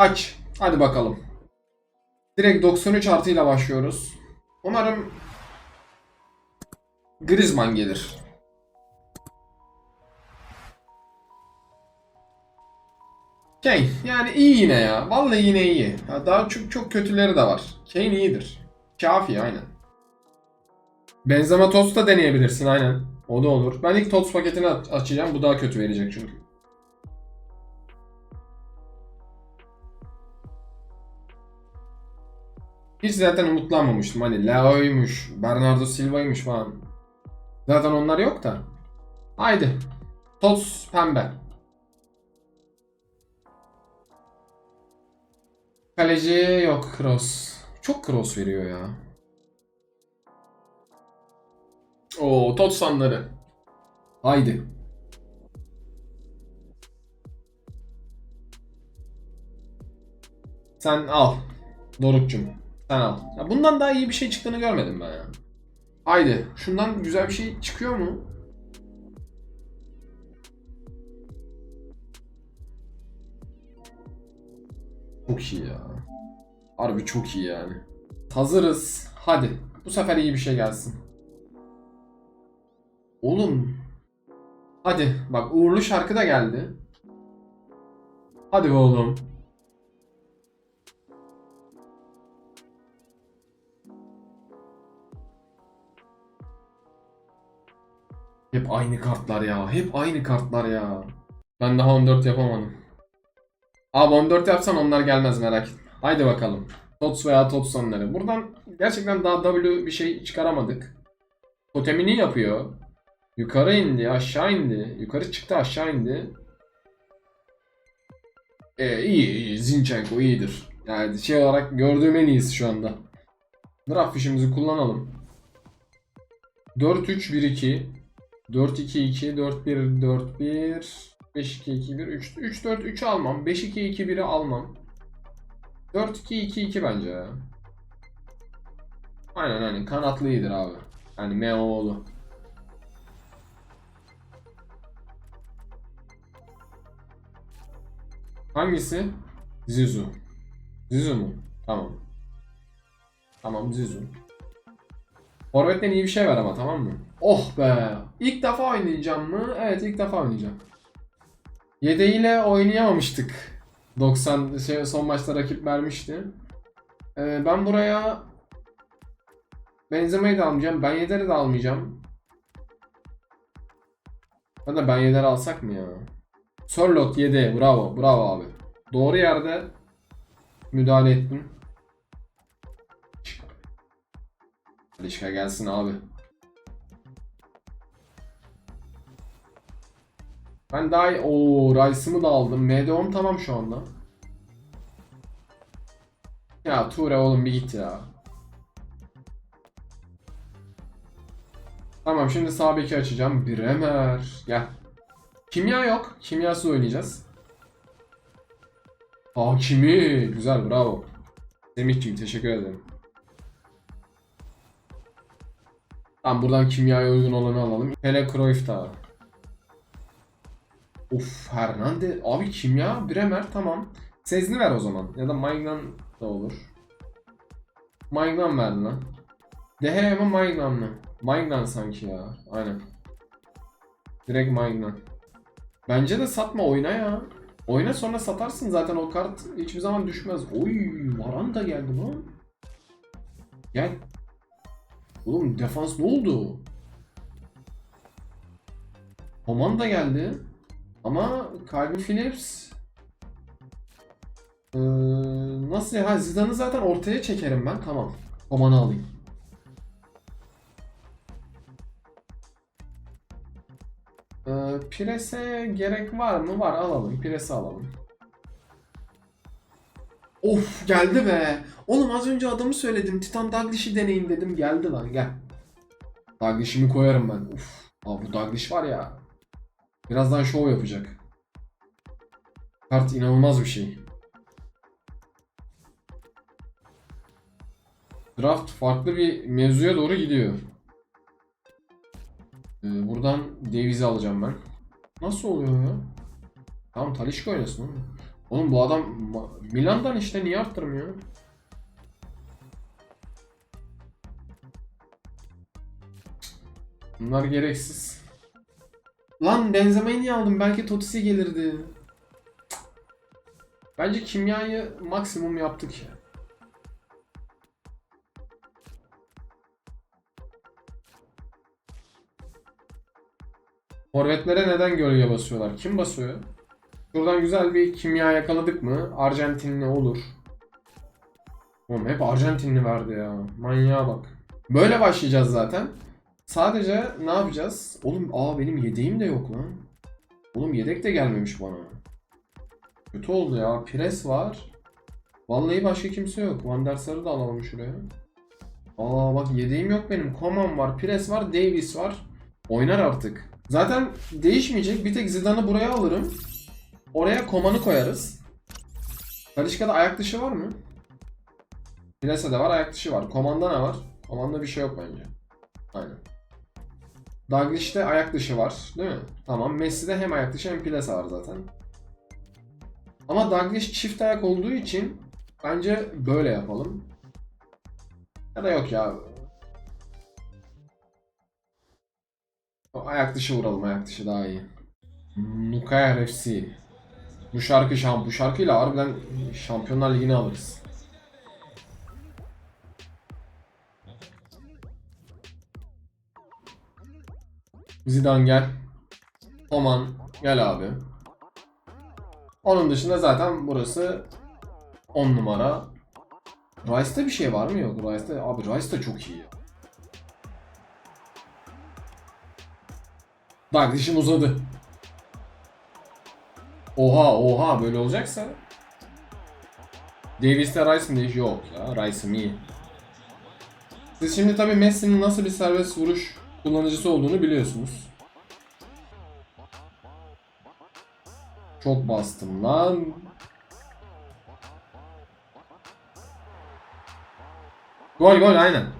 Aç. Hadi bakalım. Direkt 93 artıyla başlıyoruz. Umarım Griezmann gelir. Kane yani iyi yine ya. Vallahi yine iyi. Daha çok çok kötüleri de var. Kane iyidir. Kafi aynen. Benzema Tots da deneyebilirsin aynen. O da olur. Ben ilk Tots paketini aç- açacağım. Bu daha kötü verecek çünkü. Hiç zaten umutlanmamıştım. Hani Leo'ymuş, Bernardo Silva'ymış falan. Zaten onlar yok da. Haydi. Tots pembe. Kaleci yok cross. Çok cross veriyor ya. Oo tot sanları. Haydi. Sen al. Doruk'cum. Sen al. Ya bundan daha iyi bir şey çıktığını görmedim ben ya. Haydi. Şundan güzel bir şey çıkıyor mu? Çok iyi ya. Harbi çok iyi yani. Hazırız. Hadi. Bu sefer iyi bir şey gelsin. Oğlum. Hadi. Bak uğurlu şarkı da geldi. Hadi oğlum. Hep aynı kartlar ya. Hep aynı kartlar ya. Ben daha 14 yapamadım. Abi 14 yapsan onlar gelmez merak etme. Haydi bakalım. Tots veya Tots sonları. Buradan gerçekten daha W bir şey çıkaramadık. Totemini yapıyor. Yukarı indi, aşağı indi. Yukarı çıktı, aşağı indi. Ee, iyi, iyi. Zinchenko iyidir. Yani şey olarak gördüğüm en iyisi şu anda. Draft fişimizi kullanalım. 4-3-1-2 4-2-2 4-1-4-1 5-2-2-1 3 3-4-3'ü almam. 5-2-2-1'i almam. 4-2-2-2 bence ya. Aynen aynen kanatlı iyidir abi. Yani Meoğlu. Hangisi? Zizu. Zizu mu? Tamam. Tamam Zizu. Forvet'ten iyi bir şey ver ama tamam mı? Oh be. İlk defa oynayacağım mı? Evet ilk defa oynayacağım. Yedeğiyle oynayamamıştık. 90 şey, son maçta rakip vermişti. Ee, ben buraya Benzema'yı da almayacağım. Ben Yeder'i de almayacağım. Ya da ben Yeder alsak mı ya? Sörlot 7. Bravo. Bravo abi. Doğru yerde müdahale ettim. Alişka gelsin abi. Ben daha iyi... Ooo Rice'ımı da aldım. MD10 tamam şu anda. Ya Ture oğlum bir git ya. Tamam şimdi sağ beki açacağım. Bremer. Gel. Kimya yok. Kimyasız oynayacağız. Hakimi. Güzel bravo. Semih'ciğim teşekkür ederim. Tamam buradan kimyaya uygun olanı alalım. Hele Cruyff da. Of Hernandez. Abi kimya Bremer tamam. Sezni ver o zaman. Ya da Maignan da olur. Maignan ver lan. Dehe mi Maignan mı? Maignan sanki ya. Aynen. Direkt Maignan. Bence de satma oyna ya. Oyna sonra satarsın zaten o kart hiçbir zaman düşmez. Oy Varan da geldi lan. Gel. Oğlum defans ne oldu? Oman da geldi. Ama Calvin Phillips ee, nasıl ya? Zidane'ı zaten ortaya çekerim ben. Tamam. Oman'ı alayım. Ee, Pires'e gerek var mı? Var alalım. Pires'i alalım. Of geldi be. Oğlum az önce adamı söyledim. Titan Daglish'i deneyin dedim. Geldi lan gel. Daglish'imi koyarım ben. Uf. Abi bu Daglish var ya. Birazdan şov yapacak. Kart inanılmaz bir şey. Draft farklı bir mevzuya doğru gidiyor. Ee, buradan Davies'i alacağım ben. Nasıl oluyor ya? Tamam Talişka oynasın oğlum. Oğlum bu adam Milan'dan işte niye arttırmıyor? Bunlar gereksiz. Lan Benzema'yı niye aldım? Belki Totisi gelirdi. Bence kimyayı maksimum yaptık ya. Forvetlere neden gölge basıyorlar? Kim basıyor? Şuradan güzel bir kimya yakaladık mı? Arjantinli olur. Oğlum hep Arjantinli verdi ya. Manyağa bak. Böyle başlayacağız zaten. Sadece ne yapacağız? Oğlum aa benim yedeğim de yok lan. Oğlum yedek de gelmemiş bana. Kötü oldu ya. Pires var. Vallahi başka kimse yok. Van der Sar'ı da alalım şuraya. Aa bak yedeğim yok benim. Coman var, Pires var, Davis var. Oynar artık. Zaten değişmeyecek. Bir tek Zidane'ı buraya alırım. Oraya Koman'ı koyarız. Talişka'da ayak dışı var mı? Pires'e de var, ayak dışı var. Koman'da ne var? Koman'da bir şey yok bence. Aynen. Dalglish'te ayak dışı var, değil mi? Tamam. Messi'de hem ayak dışı hem Pilesa var zaten. Ama Dalglish çift ayak olduğu için bence böyle yapalım. Ya da yok ya. Ayak dışı vuralım, ayak dışı daha iyi. Nukaya FC. Bu şarkı şamp bu şarkıyla harbiden Şampiyonlar Ligi'ni alırız. Zidane gel. Oman gel abi. Onun dışında zaten burası 10 numara. Rice'da bir şey var mı yok? Rice'da abi Rice çok iyi. Bak dişim uzadı. Oha oha böyle olacaksa. Davis'te Rice mi? Yok ya Rice'ım iyi. Siz şimdi tabii Messi'nin nasıl bir serbest vuruş kullanıcısı olduğunu biliyorsunuz. Çok bastım lan. Gol gol aynen.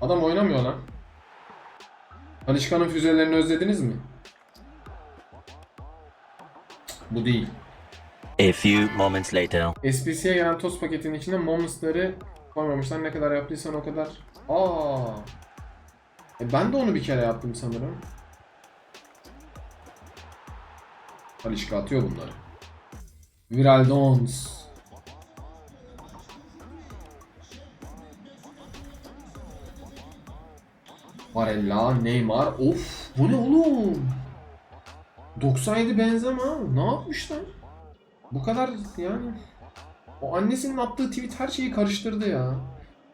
Adam oynamıyor lan. Alişkan'ın füzelerini özlediniz mi? Bu değil. A few moments later. SPC'ye gelen toz paketinin içine Momus'ları koymamışlar. Ne kadar yaptıysan o kadar. Aa. E ben de onu bir kere yaptım sanırım. Alişka atıyor bunları. Viral Dons. Barella, Neymar. Of, bu ne oğlum? 97 Benzema. Ne yapmışlar? Bu kadar yani. O annesinin attığı tweet her şeyi karıştırdı ya.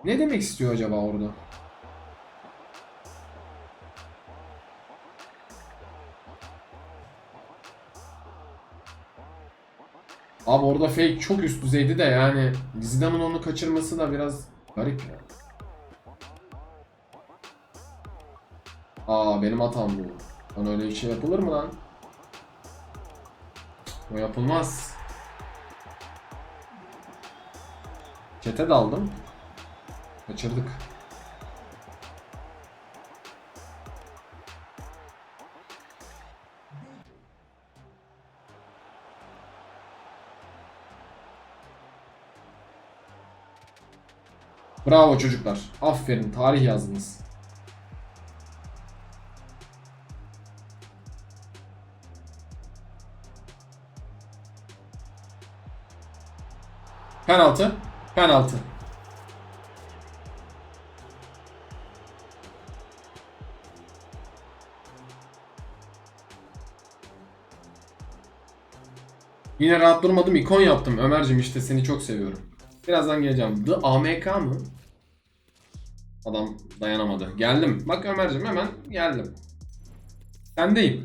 Ne demek istiyor acaba orada? Abi orada fake çok üst düzeydi de yani Zidane'ın onu kaçırması da biraz garip ya. Aa benim hatam bu. Lan öyle bir şey yapılır mı lan? O yapılmaz. Çete daldım. Kaçırdık. Bravo çocuklar. Aferin tarih yazdınız. Penaltı. Penaltı. Yine rahat durmadım. ikon yaptım. Ömer'cim işte seni çok seviyorum. Birazdan geleceğim. The AMK mı? Adam dayanamadı. Geldim. Bak Ömer'cim hemen geldim. Sendeyim.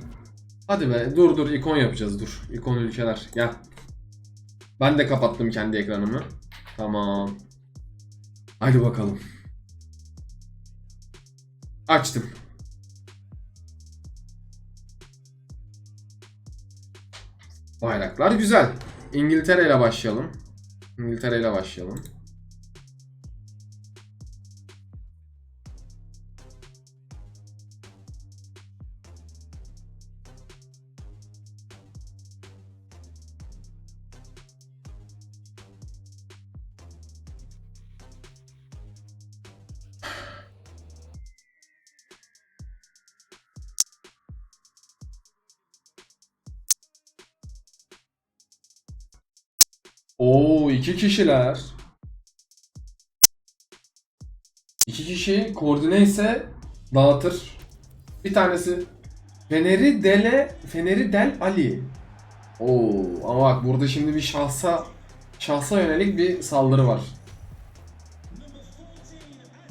Hadi be dur dur ikon yapacağız dur. İkon ülkeler gel. Ben de kapattım kendi ekranımı. Tamam. Hadi bakalım. Açtım. Bayraklar güzel. İngiltere ile başlayalım. İngiltere ile başlayalım. Oo iki kişiler. İki kişi koordine ise dağıtır. Bir tanesi Feneri Dele Feneri Del Ali. Oo ama bak burada şimdi bir şahsa şahsa yönelik bir saldırı var.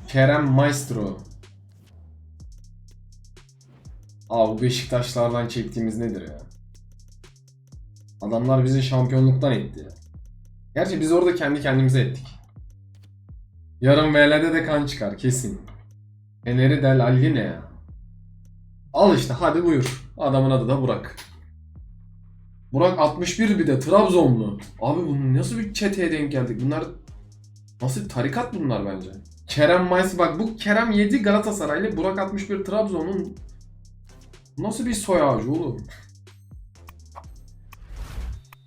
Kerem Maestro. Aa bu Beşiktaşlardan çektiğimiz nedir ya? Adamlar bizi şampiyonluktan etti ya. Gerçi biz orada kendi kendimize ettik. Yarın VL'de de kan çıkar kesin. Eneri Del Alli ne ya? Al işte hadi buyur. Adamın adı da Burak. Burak 61 bir de Trabzonlu. Abi bu nasıl bir çeteye denk geldik? Bunlar nasıl tarikat bunlar bence. Kerem Mayıs bak bu Kerem 7 Galatasaraylı Burak 61 Trabzon'un nasıl bir soy ağacı oğlum?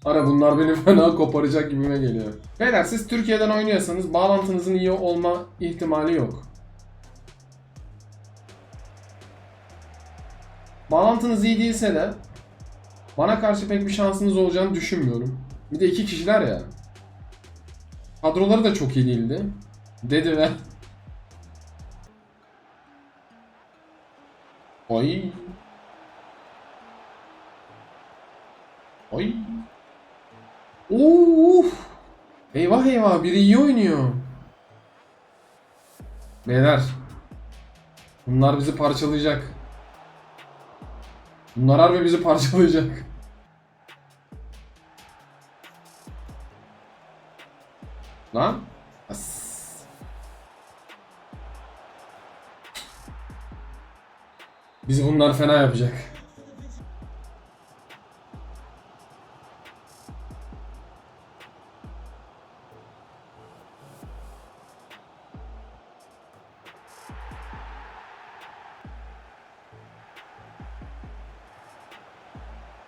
Ara bunlar beni fena koparacak gibime geliyor. Beyler siz Türkiye'den oynuyorsanız bağlantınızın iyi olma ihtimali yok. Bağlantınız iyi değilse de bana karşı pek bir şansınız olacağını düşünmüyorum. Bir de iki kişiler ya. Kadroları da çok iyi değildi. Dedi ve... Oy. Oy. Uf. Eyvah eyvah biri iyi oynuyor. Beyler. Bunlar bizi parçalayacak. Bunlar harbi bizi parçalayacak. Lan. As. Bizi bunlar fena yapacak.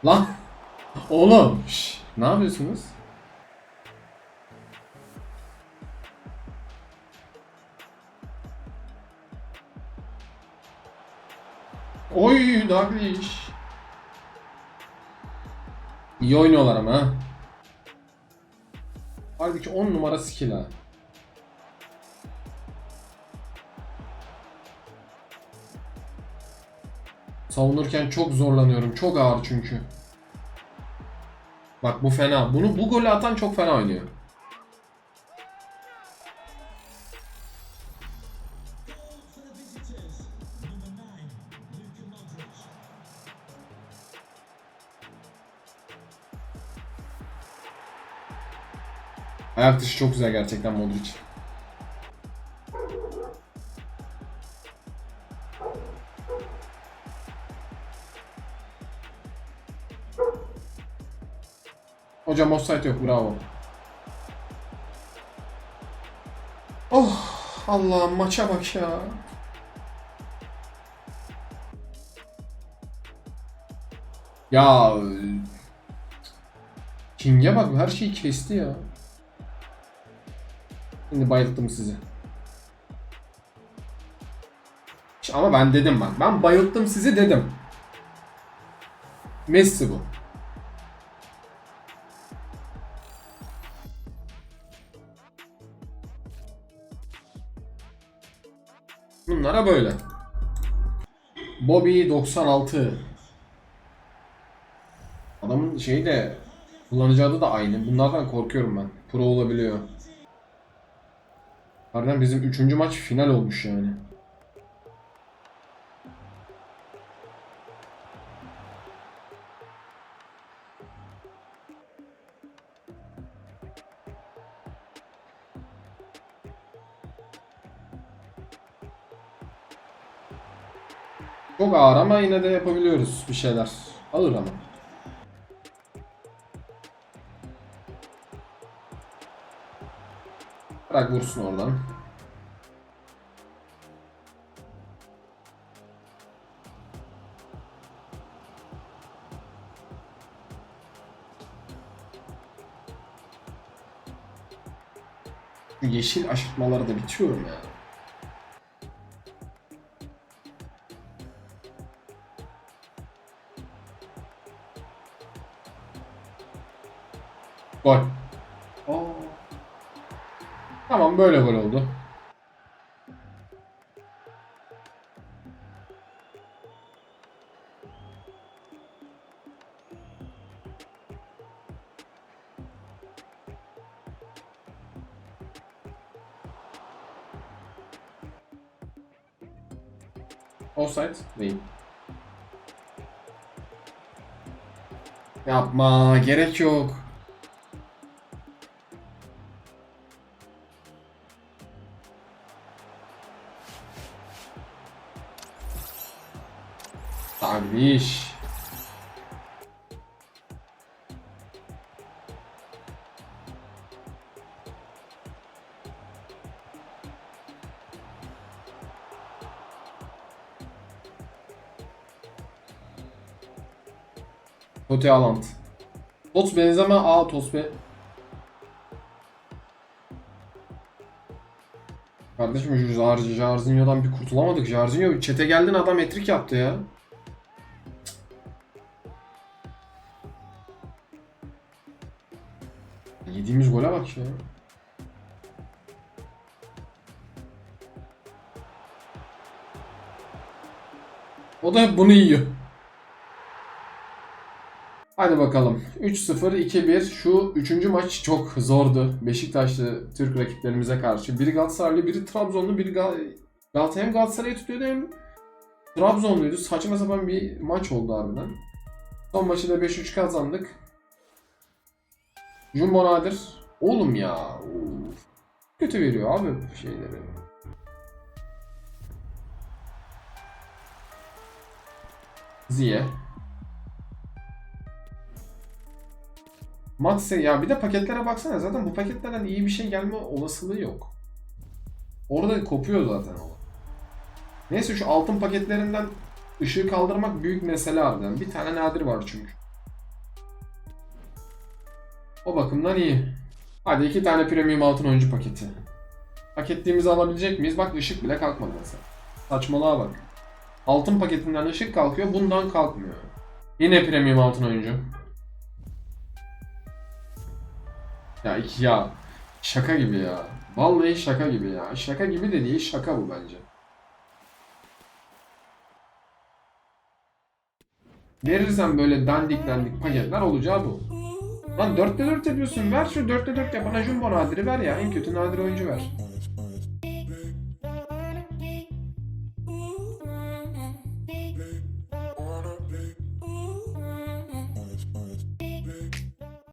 Lan. Oğlum. şş, ne yapıyorsunuz? Oy Daglish. İyi oynuyorlar ama ha. Halbuki 10 numara skill ha. Savunurken çok zorlanıyorum. Çok ağır çünkü. Bak bu fena. Bunu bu golü atan çok fena oynuyor. Ayak dışı çok güzel gerçekten Modric. Hocam offside yok bravo. Oh Allah'ım maça bak ya. Ya King'e bak her şeyi kesti ya. Şimdi bayılttım sizi. Ama ben dedim bak. Ben bayılttım sizi dedim. Messi bu. Bunlara böyle. Bobby 96. Adamın şeyi de kullanıcı adı da aynı. Bunlardan korkuyorum ben. Pro olabiliyor. Harbiden bizim üçüncü maç final olmuş yani. Çok ağır ama yine de yapabiliyoruz bir şeyler. Ağır ama. Bırak vursun oradan. Yeşil aşırtmaları da bitiyorum ya. Gol. Tamam böyle gol oldu. Offside değil. Yapma gerek yok. Totti Haaland. Tots benzeme A Tots be. Kardeşim şu Jar Jarzinho'dan bir kurtulamadık. Jarzinho çete geldin adam etrik yaptı ya. Yediğimiz gole bak ya. O da hep bunu yiyor. Hadi bakalım. 3-0, 2-1. Şu üçüncü maç çok zordu. Beşiktaşlı Türk rakiplerimize karşı. Biri Galatasaraylı, biri Trabzonlu, biri Gal Galatasaray hem Galatasaray'ı tutuyordu hem Trabzonluydu. Saçma sapan bir maç oldu harbiden. Son maçı da 5-3 kazandık. Jumbo Nadir. Oğlum ya. Kötü veriyor abi bu şeyleri. Ziye. Matse ya bir de paketlere baksana zaten bu paketlerden iyi bir şey gelme olasılığı yok. Orada kopuyor zaten o. Neyse şu altın paketlerinden ışığı kaldırmak büyük mesele harbiden. Bir tane nadir var çünkü. O bakımdan iyi. Hadi iki tane premium altın oyuncu paketi. Paketliğimizi alabilecek miyiz? Bak ışık bile kalkmadı mesela. Saçmalığa bak. Altın paketinden ışık kalkıyor, bundan kalkmıyor. Yine premium altın oyuncu. Ya iki ya. Şaka gibi ya. Vallahi şaka gibi ya. Şaka gibi de değil, şaka bu bence. Verirsen böyle dandik dandik paketler olacağı bu. Lan 4'te 4 yapıyorsun. Ver şu 4'te 4 yapana Jumbo nadiri ver ya. En kötü nadir oyuncu ver.